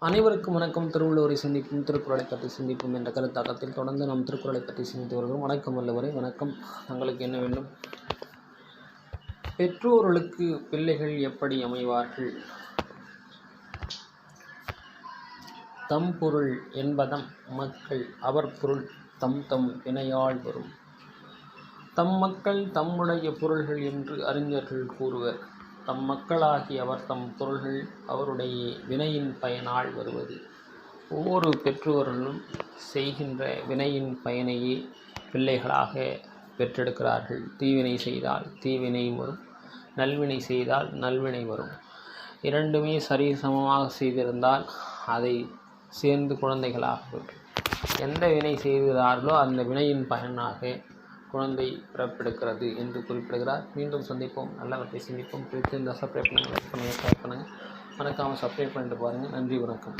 அனைவருக்கும் வணக்கம். திருவள்ளுவரை சிந்திப்பும் திருக்குறளை பற்றி சிந்திப்போம் என்ற கருத்தாக்கத்தில் தொடர்ந்து நாம் திருக்குறளை பற்றி சிந்தித்து வருகிறோம். வணக்கம் வல்லவரை வணக்கம். தங்களுக்கு என்ன வேண்டும்? பெற்றோர்களுக்கு பிள்ளைகள் எப்படி அமைவார்கள்? தம் பொருள் என்பதம் மக்கள் அவர் பொருள் தம் தம் வினையால் வரும். தம் மக்கள் தம்முடைய பொருள்கள் என்று அறிஞர்கள் கூறுவர். தம் மக்களாகி அவர் தம் பொருள்கள் அவருடைய வினையின் பயனால் வருவது. ஒவ்வொரு பெற்றோர்களும் செய்கின்ற வினையின் பயனையே பிள்ளைகளாக பெற்றெடுக்கிறார்கள். தீவினை செய்தால் தீவினை வரும் நல்வினை செய்தால் நல்வினை வரும். இரண்டுமே சரி சமமாக செய்திருந்தால் அதை சேர்ந்து குழந்தைகளாக எந்த வினை செய்கிறார்களோ அந்த வினையின் பயனாக குழந்தை பிறப்பெடுக்கிறது என்று குறிப்பிடுகிறார். மீண்டும் சந்திப்போம். நல்லவற்றை சிந்திப்போம். பிடித்திருந்தால் சப்ஸ்கிரைப் பண்ணுங்கள் லைக் பண்ணுங்கள் ஷேர் பண்ணுங்கள் மறக்காமல் சப்ஸ்கிரைப் பண்ணிட்டு பாருங்கள் நன்றி வணக்கம்.